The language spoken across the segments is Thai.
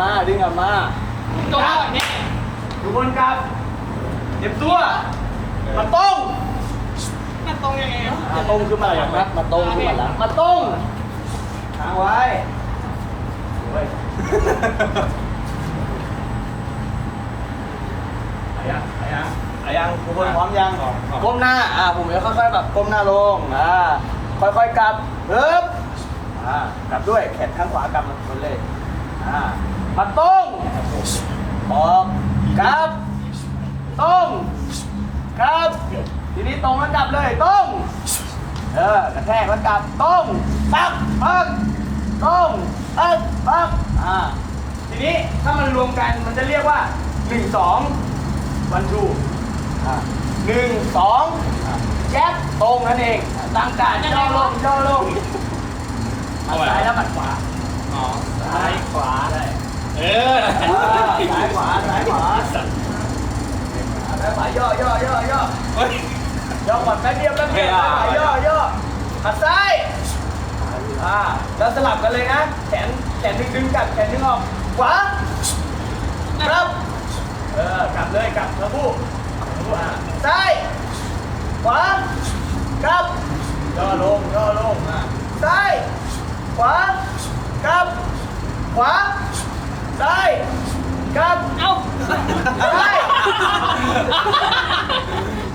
รื่องดึงกลับมาดึงกลับมาโดนก่อนเนี่ยทุกคนกลับเก็บตัว มาตรงมันตรงยังไงวะมาตรงขึ้นมาอย่างนัดมาตรงขึ้นมาแล้วมาตรงทางไว้โอ้ยอายังอายังอายังทุกคนพร้อมยังก้มหน้าอ่าผมจะค่อยๆแบบก้มหน้าลงอ่าค่อยๆกลับเอิบอ่ากลับด้วยแขนข้างขวากลับมาบนเลยอ่า มาตรงออกกลับตรงกลับ ทีนี้ตรงแล้วกลับเลยตรงเออกระแทกแล้วกลับตรงปักปักตรงปักปักอ่าทีนี้ถ้ามันรวมกันมันจะเรียกว่าหนึ่งสองวันทูอ่าหนึ่งสองแจ็คตรงนั่นเองตั้งการย่อลงย่อลงหมัดซ้ายแล้วหมัดขวาอ๋อซ้ายขวาได้ เอออ่าซ้ายขวาซ้ายขวาซ้ายขวาย่อย่อย่อย่อย่อก่อนแป๊บเดียวแป๊บเดียวไม่เอาย่อย่อหัดซ้ายอ่าแล้วสลับกันเลยนะแขนแขนดึงดึงกลับแขนดึงออกขวาครับเออกลับเลยกลับแล้วผู้อ่าซ้ายขวาครับย่อลงย่อลงอ่าซ้ายขวาครับขวา ซ้ายครับเอ้าซ้าย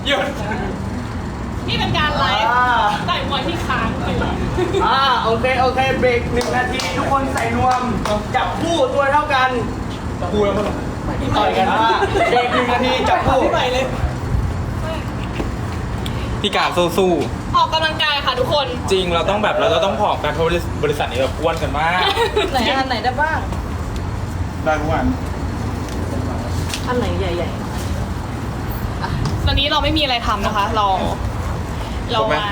หยุดนี่เป็นการไลฟ์อ่าต่อยมวยที่ค้างไปเลยอ่าโอเคโอเคเบรกหนึ่งนาทีทุกคนใส่นวมจับคู่ตัวเท่ากันกูแล้วมึงต่อยกันอ่าเบรกหนึ่งนาทีจับคู่ไปเลยพี่กาสู้ออกกำลังกายค่ะทุกคนๆจริงเราต้องแบบเราต้องผอมกันเพราะบริษัทนี้แบบอ้วนกันมากไหนอันไหนได้บ้าง ได้ทุกวันอันไหนใหญ่ตอนนี้เราไม่มีอะไรทำนะคะ เรา เรามา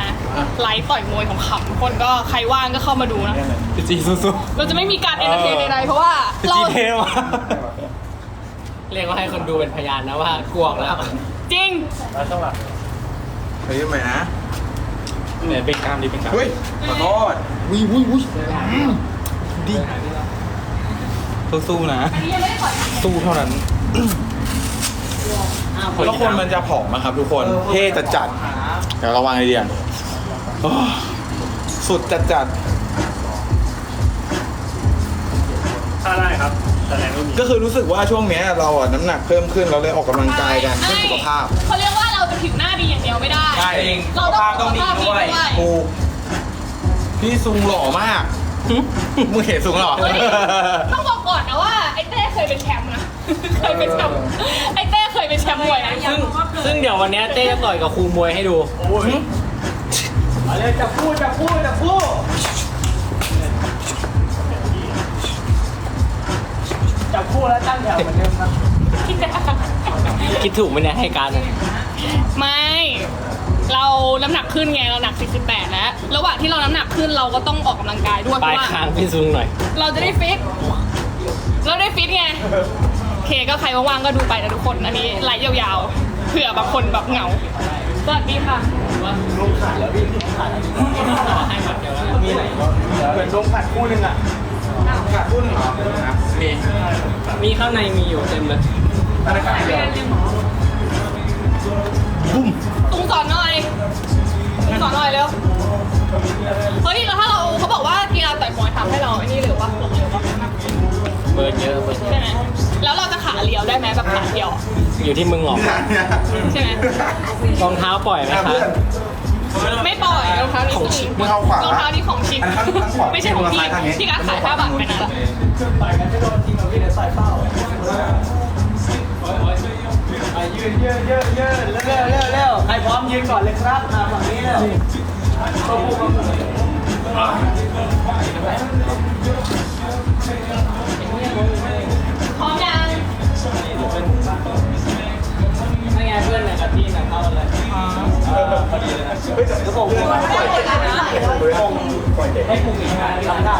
ไลฟ์ต่อยมวยของขำๆคนก็ใครว่างก็เข้ามาดูนะ พี่จีสู้เราจะไม่มีการเอนเตอร์เทนใดๆเพราะว่าๆพี่เราจีเท่มากเรียกว่าให้คนดูเป็นพยานนะว่ากวงแล้วจริงเราต้องแบบเฮ้ยทำไมนะเนี่ยเป็นกล้ามดีเป็นกล้ามเฮ้ยขอโทษวิววิวดี สู้ๆนะ สู้เท่านั้น แล้วคนมันจะผอมนะครับทุกคน เท่จัดจัดๆเดี๋ยวระวังไอเดียโอ้สุดจัดจัดถ้าได้ครับแสดงว่ามีๆก็คือรู้สึกว่าช่วงเนี้ยเราอะน้ำหนักเพิ่มขึ้นเราเลยออกกำลังกายกันเพื่อสุขภาพ เขาเรียกว่าเราจะผิวหน้าดีอย่างเดียวไม่ได้ ใช่ เราต้องสุขภาพดีด้วยถูกพี่ซุงหล่อมาก มึงเห็นซุงหรอ เฮ้ยต้องบอกก่อนนะว่าไอ้เต้เคยเป็นแชมป์นะ เคยเป็นแชมป์ ไอ้เต้เคยเป็นแชมป์มวยนะซึ่งซึ่งเดี๋ยววันเนี้ยเต้จะต่อยกับครูมวยให้ดูโอ้ยมาเลยจับคู่จับคู่จับคู่จับคู่แล้วตั้งแถวเหมือนเดิมครับคิดถูกไหมเนี่ยให้การอะไม่ เราน้ำหนักขึ้นไงเราหนัก 48 แล้ว ระหว่างที่เราน้ำหนักขึ้นเราก็ต้องออกกำลังกายด้วยเพปลายราะว่าคางพี่ซุงหน่อย เราจะได้ฟิต เราได้ฟิตไงโอเคก็ใครว่างๆก็ดูไปนะทุกคน อันนี้ไลฟ์ยาวๆ เผื่อบางคนแบบเหงา สวัสดีค่ะลงขาดแล้วพี่ลงขาดแล้วมีไหนก็เหมือนลงขาดคู่หนึงอะขาดรุ่นเหรอมีมีข้างในมีอยู่เต็มเลย อะไรกันเดียว ตุงสอนหน่อยตุงสอนหน่อยเร็ว เฮ้ยแล้วถ้าเราเขาบอกว่ากีฬาต่อยมวยทำให้เราไอ้นี่เร็วปะลงเร็วปะเบิร์นเยอะเบิร์นใช่ไหมแล้วเราจะขาเรียวได้ไหมแบบขาเดียวอยู่ที่มึงหรอกใช่ไหมรองเท้าปล่อยไหมคะ ไม่ปล่อยรองเท้านี้ของชินมึงเอาขวารองเท้านี้ของชินอันข้างข้างขวา ไม่ใช่ของพี่ที่การขายห้าบาทไปนานแล้วต่อ ยกันจะโดนจริงเหรอพี่เดี๋ยวใส่เป้าอะยืนยืนยืนยืนเร็วเร็วเร็วใครพร้อมยืนก่อนเลยครับอะฝั่งนี้เร็วพร้อมยังไม่ไงเพื่อนเนี่ยกับที่เนี่ยเข้ากันเลยก็บอกว่าปล่อยเด็กนะปล่อยเด็กให้พวกนี้งานทำได้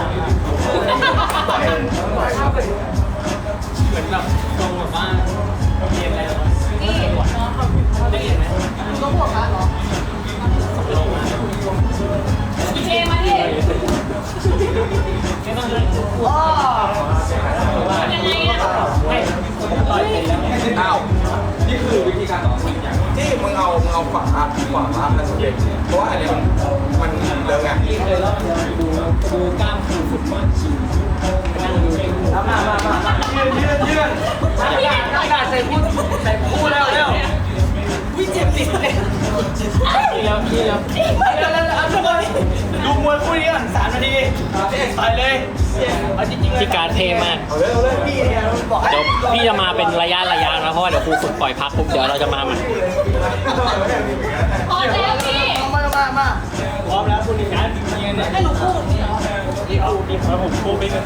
อ้าวนี่คือวิธีการต่อสู้อย่างที่มึงเอามึงเอาฝาฝามาสำเร็จเพราะว่าอันนี้มันมันเลอะไงมามามามายืนยืนยืนอากาศอากาศใส่พูดใส่พูดแล้วเร็ววิเจ็บติดเลย พี่แล้วพี่แล้วเร็วเร็วเอาทุกคนดูมวยคู่นี้ก่อนสามนาทีต่อยเลยเอาจริงๆเลยพี่การเทมากเอาเลยเอาเลยพี่เนี่ยบอกเดี๋ยวพี่จะมาเป็นระยะระยะนะเพราะว่าเดี๋ยวครูฝึกปล่อยพักปุ๊บเดี๋ยวเราจะมาใหม่พอแล้วพี่มามามาพร้อมแล้วคุณอีกนะยืนเนี่ยให้หนูพูดนี่เอาดีครับผมพูดไปกัน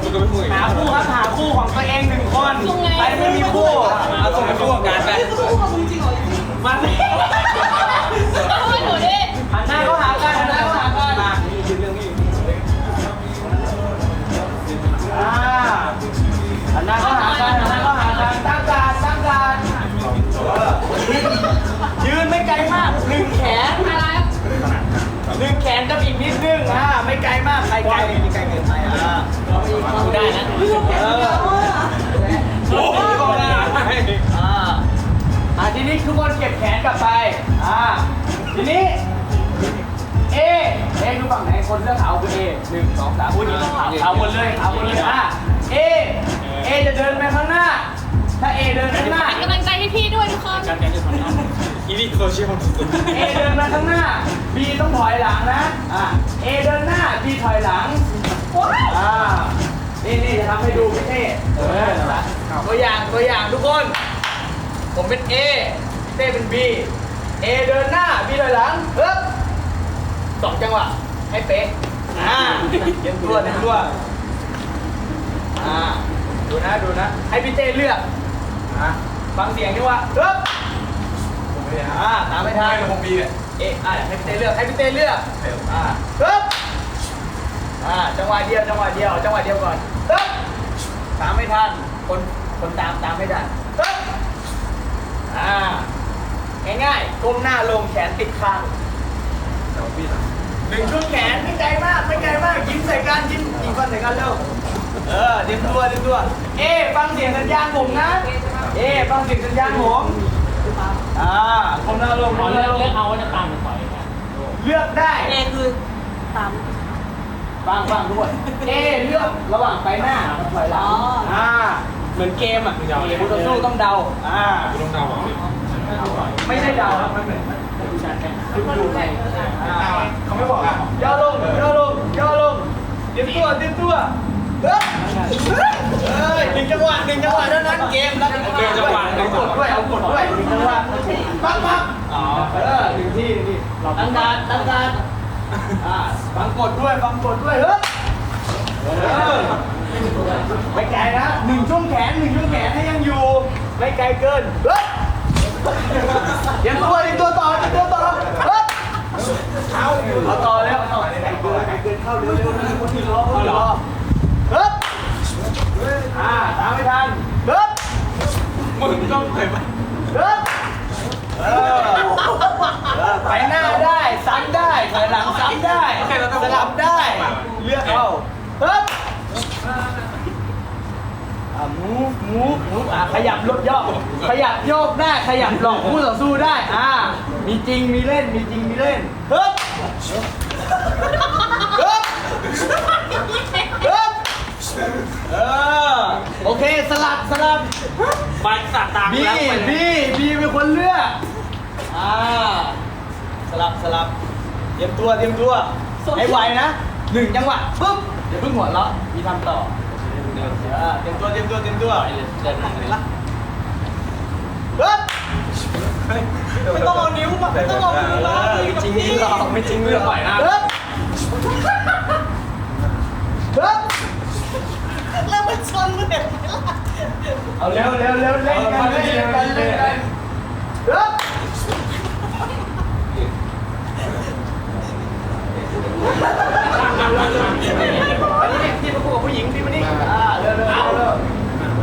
กูก็ไม่พูดหาคู่ครับหาคู่ของตัวเองหนึ่งคนใครไม่มีคู่เอาส่งไปคู่กับการไปมาสิเอาให้หนูดิหันหน้าเข้าหากันหันหน้าเข้าหากันมาอ่าหันหน้าเข้าหากันหันหน้าเข้าหากันตั้งการตั้งการยืนไม่ไกลมากหนึ่งแขนอะไรหนึ่งแขนกับอีกนิดนึงอ่าไม่ไกลมากใครไกลมีไกลเกินไปอ่าดูได้นะเออ โอ้โหได้ อ่าอ่าที นี้ทุกคนเก็บแขนกลับไป อ่า ทีนี้เอเอดูฝั่งไหน คนเสื้อขาวคือเอหนึ่งสองสามพูดขาวขาวหมดเลยขาวหมดเลยอ่าเอเอจะเดินไปข้างหน้า ถ้าเอเดินข้างหน้า เป็นกำลังใจให้พี่ด้วยทุกคนการแกจะทำหน้าอีนี่โซเชียลสุดเอเดินมาข้างหน้า B ต้องถอยหลังนะ อ่า A เดินหน้า B ถอยหลังอ่านี่นี่จะทำให้ดูพี่เท่เออนั่นแหละตัวอย่างตัวอย่างทุกคน ผมเป็น A พี่เต้เป็น B A เดินหน้า B ถอยหลังเฮ้ยสองจังหวะให้เป๊ะอ่าเตรียมตัวเตรียมตัวอ่าดูนะดูนะ ให้พี่เต้เลือกอะฟังเสียงดีว่าเฮ้ยอ่าตามไม่ทันๆผมบีเนี่ยเอ๊ะอะให้พี่เต้เลือกให้พี่เต้เลือกอ่าปึ๊บอ่าจังหวะเดียวจังหวะเดียวจังหวะเดียวก่อนปึ๊บตามไม่ทันคนคนตามตามไม่ทันปึ๊บ อ่าง่ายๆก้มหน้าลงแขนติดคางแต่ว่าพี่นะหนึ่งช่วงแขนไม่ไกลมากไม่ไกลมากยิ้มใส่กันยิ้มยิ้มฟันใส่กันเร็วเออเตรียมตัวเตรียมตัว เอ๊ะฟังเสียงสัญญาณผมนะ เอ๊ะฟังเสียงสัญญาณผมอ่าก้มหน้าลงขอก้มหเลืน้าอกลงเลือกเอาว่าจะตามหรือปล่อยนะเลือกได้เอคือตามฟังฟังทุกคนเอเลือกระหว่างไปหน้ากับถอยหลังอ๋อ อ่อ่าเหมือนเกมอะผู้ต่อสู้ต้องเดาอ่ากูต้องเดาอะไม่ใช่เดาครับมันเหมือนดูชันแค่ดูไปอ่าเขาไม่บอกอะย่อลงย่อลงย่อลงเตรียมตัวเตรียมตัวเฮ้ยเฮ้ยหนึ่งจังหวะหนึ่งจังหวะเท่านั้นเกมแล้วหนึ่งจังหวะเอากดด้วยเอากดด้วยหนึ่งจังหวะปั๊บปั๊บอ๋อเออหนึ่งที่หนึ่งที่ตั้งการตั้งการอ่าฟังกดด้วยฟังกดด้วยเฮ้ยเออ ไม่ไกลนะหนึ่งช่วงแขนหนึ่งช่วงแขนให้ยังอยู่ ไม่ไกลเกินเฮ้ยเตรียมตัวเตรียมตัวต่อเตรียมตัวต่อเฮ้ยเอาต่อแล้วเอาต่อไกลเกินไกลเกินเข้าเร็วเร็วเร็วคนที่รอคนที่รอเฮ้ยอ่าตามไม่ทันเฮ้ยมึงต้องเคยไปเฮ้ยเออเออไปหน้าได้ซ้ำได้ถอยหลังซ้ำได้สลับได้เลือกเอาเฮ้ยอะ มูฟมูฟมูฟอะขยับลดย่อขยับโยกได้ขยับหลอกคู่ต่อสู้ได้อ่ามีจริงมีเล่นมีจริงมีเล่นเฮ้ยเฮ้ยเฮ้ยเออโอเคสลับสลับไปสัตว์ตามบีแล้วไปเลยบีบีเป็นคนเลือกอ่าสลับสลับเตรียมตัวเตรียมตัวให้ไวนะหนึ่งจังหวะปุ๊บอย่าเพิ่งหัวเราะมีทำต่อ เตรียมตัวเตรียมตัวเตรียมตัวเดินทาเลยละปึ๊บไม่ต้องเอานิ้วมาไม่ต้องเอามือมาไม่จริงหลอกไม่จริงไม่หลอกปล่อยหน้าปึ๊บปึ๊บแล้วมันชนมันเด็กเอาเร็วเร็วเร็วเล่นกันเล่นกันเล่นกันปึ๊บอันนี้ที่ประกวดผู้หญิงที่มานี่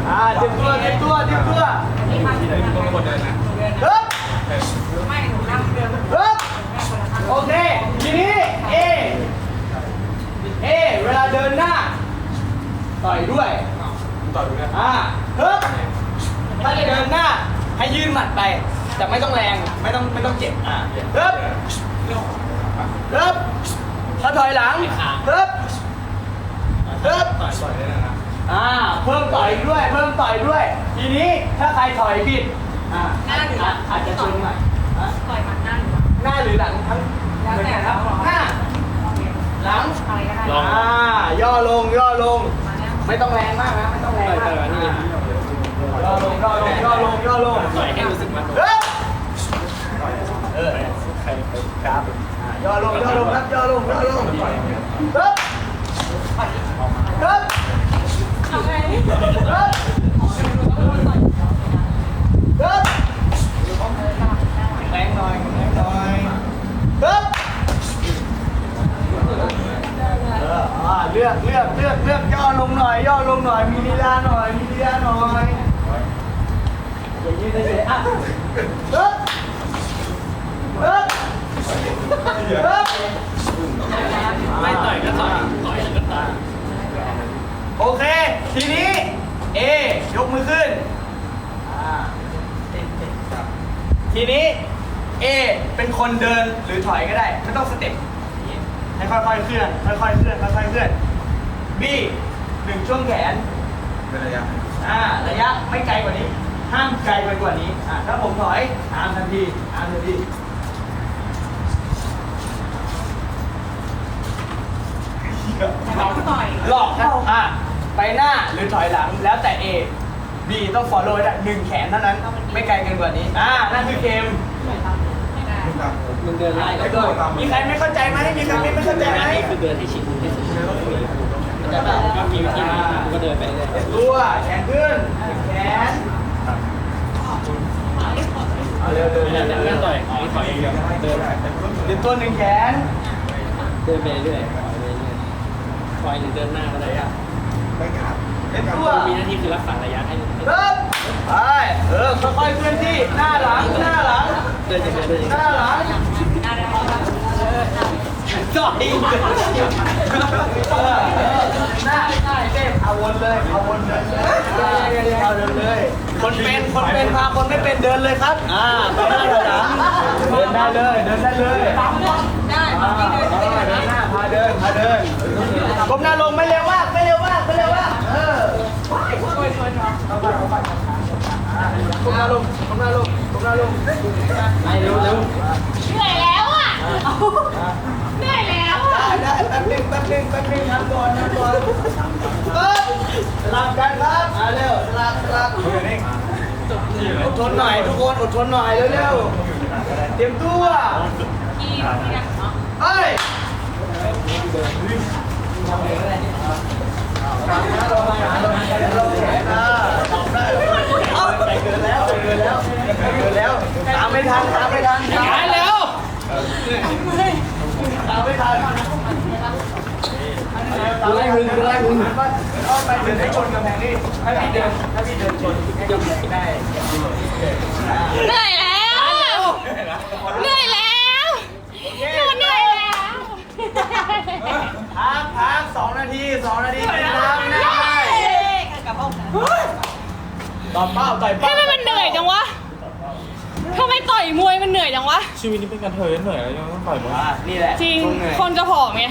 อ่าเตรียมตัวเตรียมตัวเตรียมตัวที่ไหนมึงต้องเป็นคนเดินนะปึ๊บปึ๊บโอเค ทีนี้ A A เอเวลาเดินหน้า ต่อยด้วย ต่อยดูนะอ่าฮึบถ้าจะเดินหน้า ให้ยื่นหมัดไป แต่ไม่ต้องแรง ไม่ต้องไม่ต้องเจ็บ อ่าฮึบฮึบแล้วถอยหลังฮึบฮึบต่อยต่อยได้นะ อ่าเพิ่มต่อยด้วย เพิ่มต่อยด้วย ทีนี้ถ้าใครถอยผิดอ่าหน้าหรือหลังอาจจะชนหน่อยอะต่อยหมัดหน้าหรือหลังหน้าหรือหลังทั้งแล้วแต่ครับหน้าหลังอะไรก็ได้อ่าย่อลงย่อลงมาเนี่ยไม่ต้องแรงมากนะไม่ต้องแรงมากต่อยนี่ย่อลงย่อลงย่อลงย่อลงต่อยให้รู้สึกมันเฮ้ยเออใครใครครับอ่าย่อลงย่อลงครับย่อลงย่อลงเฮ้ยเฮ้ยทำไง เลือกเลือกเลือกเลือกย่อลงหน่อยย่อลงหน่อยมีลีลาหน่อยมีลีลาหน่อยอย่างนี้ได้เลยอะเฮ้ยเฮ้ยเฮ้ยไม่ต่อยก็ต่อยต่อยก็ต่อย โอเค ทีนี้ A ยกมือขึ้นอ่าทีนี้ A เป็นคนเดินหรือถอยก็ได้ ไม่ต้องสเต็ปให้ค่อยๆเคลื่อนค่อยๆเคลื่อนค่อยๆเคลื่อน B หนึ่งช่วงแขนเป็นระยะอ่าระยะไม่ไกลกว่านี้ ห้ามไกลไปกว่านี้อ่าถ้าผมถอยตามทันทีตามทันทีเราต่อยหลอกนะอะ ไปหน้าหรือถอยหลังแล้วแต่ A B ต้อง follow ให้ได้หนึ่งแขนเท่านั้น ไม่ไกลเกินกว่านี้ อ่า นั่นคือเกมมึงเดินไล่แล้วก็มีใครไม่เข้าใจไหมมีใครไม่เข้าใจไหมนี่คือเดินให้ชิดที่สุดมันจะแบบก็มีวิธีกูก็เดินไปเลยตัวแขนขึ้นแขนเอาเร็วเร็วไม่เร็วได้เร็วไม่ต่อยไม่ต่อยเดินเดี๋ยวตัวหนึ่งแขนเดินไปเรื่อยปล่อยหรือเดินหน้าก็ได้อะ เดี๋ยวตัวมีหน้าที่คือรักษาระยะให้เริ่มไปเออค่อยๆเคลื่อนที่หน้าหลังหน้าหลังเดินจะเดินหน้าหลังจ่อยเออหน้าเจ็บเอาวนเลยเอาวนเดินเลยเอาเดินเลย คนเป็นคนเป็นพาคนไม่เป็นเดินเลยครับอ่าไปหน้าถอยหลังเดินได้เลยเดินได้เลยได้อ่าเออเดินหน้าพาเดินพาเดินก้มหน้าลงไม่เร็วมาก เหนื่อยแล้วอะ เหนื่อยแล้วอะได้ได้แป๊บนึงแป๊บนึงแป๊บนึงน้ำก่อนน้ำก่อนเฮ้ยสลับกันครับอ่าเร็วสลับสลับอดทนหน่อยทุกคนอดทนหน่อยเร็วๆเตรียมตัวที่ที่นั่นเนาะเฮ้ย ไปเกินแล้วไปเกินแล้วไปเกินแล้วตามไม่ทันตามไม่ทันไปเร็วตามไม่ทันกูไล่มึงกูไล่มึงเอาไปเดินให้ชนกำแพงนี่ถ้าพี่เดินถ้าพี่เดินชนจะได้เหนื่อยแล้วเหนื่อยแล้วหนูเหนื่อยแล้ว พักพักสองนาทีสองนาทีไม่ได้ไม่ได้ กลับห้องนะ ต่อเป้าต่อยเป้าทำไมมันเหนื่อยจังวะทำไมต่อยมวยมันเหนื่อยจังวะ ชีวิตนี้เป็นการเทยเหนื่อยแล้วยังต้องต่อยบอลอ่านี่แหละจริงช่วเหนื่อยคนจะผอมไง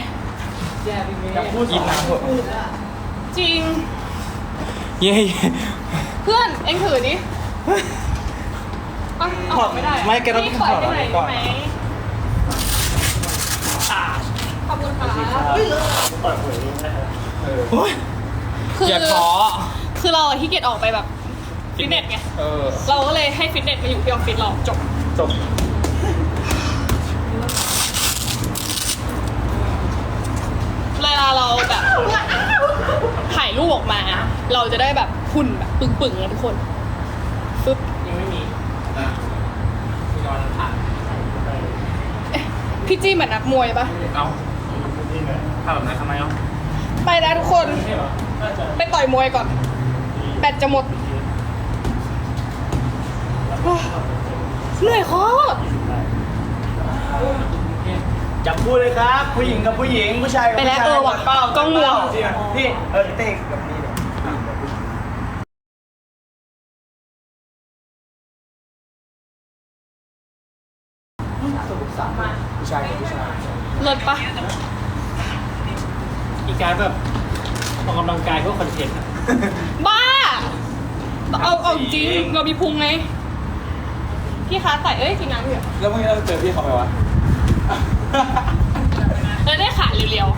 จะพูดกินน้ำเถอะจริง เย้เพื่อนเอ็งถือดิเอาเอาออกไม่ได้อะไม่แกต้องนี่ถปล่อยอดไปหน่อยก่ได้อนไหมอ่าขอบคุณค่ะโอ้ยคืออย่าท้อ คือเราอะขี้เกียจออกไปแบบ ฟิตเนสไง เออ เราก็เลยให้ฟิตเนสมาอยู่ที่ออฟฟิศเราจบ จบ เวลาเราแบบถ่ายรูปออกมา เราจะได้แบบหุ่นแบบปึงๆนะทุกคนปึ๊บยังไม่มีมีนอนผ่านเอ๊ะพี่จี้เหมือนนักมวยปะเอาทำแบบนั้นทำไมเอะไปนะทุกคน ไปต่อยมวยก่อน แบตจะหมดโอ้ย เหนื่อยโคตรจับคู่เลยครับ ผู้หญิงกับผู้หญิงผู้ชายกับไปผู้แล้วชายเออว่ะเป้ากล้องมัว พี่เออเต้กับนี่เนี่ยผู้ชายกับผู้ชายเลิศอีกการแบบออกกำลังกายเพื่อคอนเทนต์อะบ้า เอาเอาจริงเรามีพุงไง พี่คะใส่เอ้ยกินน้ำอยู่แล้วเมื่อกี้เราเจอพี่เขาไหมวะเออได้ขาเรียว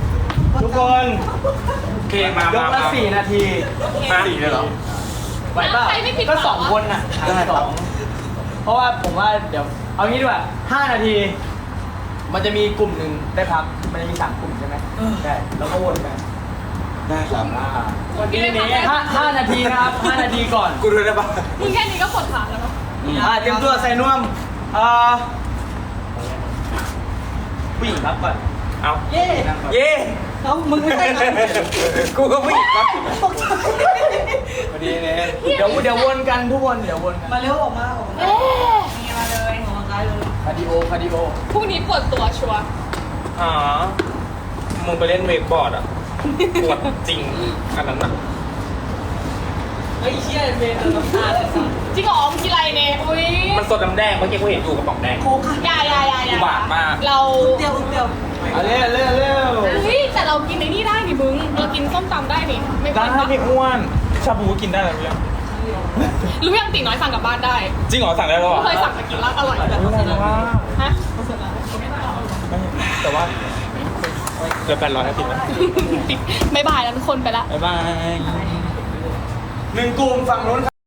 ทุกคนเพลงมายกละสี่นาทีมาสี่เลยเหรอไหวเปล่าใครไม่ผิดก็หวังสองคนน่ะได้ครับสองเพราะว่าผมว่าเดี๋ยว เอางี้ดีกว่าห้านาที มันจะมีกลุ่มหนึ่งได้พัก มันจะมีสามกลุ่มใช่ไหมใช่แล้วก็วนไปได้ครับๆวันนี้ได้พักห้าห้านาทีนะครับห้านาทีก่อน กูด้วยได้ปะมึงแค่นี้ก็ปวดขาแล้วเนาะ อ่าเตรียมตัวใส่นวมอ่าผู้หญิงครับก่อน เอาเย่เย่เอ้ามึงไม่ใช่นะกูก็ไม่ครับพอดีเนี่ยเดี๋ยวเดี๋ยววนกันทุกคนเดี๋ยววนกันมาเร็วออกมาออกมาเอ๊ะมีมาเลยออกกำลังกายเลยคาร์ดิโอคาร์ดิโอพรุ่งนี้ปวดตัวชัวร์อ๋อมึงไปเล่นเวกบอร์ดอะปวดจริงอันนั้นอะ เฮ้ยเชี่ยเมย์น้ำตาเลยสัสจริงเหรอมึงกินอะไรเนี่ยอุ้ยมันสดน้ำแดงเมื่อกี้กูเห็นอยู่กระป๋องแดง โคค่ะอยาอยาอยาอยาอุบาทมาก เราเดียวเดียวเอาเร็วเร็วเร็วเฮ้ยแต่เรากินในนี่ได้นี่มึงเรากินส้มตำได้นี่ไม่เป็นไรพี่อ้วน ชาบูกินได้หรือยังรู้ยังตีน้อยสั่งกลับบ้านได้จริงเหรอสั่งได้แล้วเหรอเคยสั่งมากินแล้วอร่อยแบบว่าฮะแต่ว่าเหลือแปดร้อยนาทีนะบ๊ายบายแล้วทุกคนไปละบ๊ายบาย หนึ่งกลุ่มฝั่งนู้น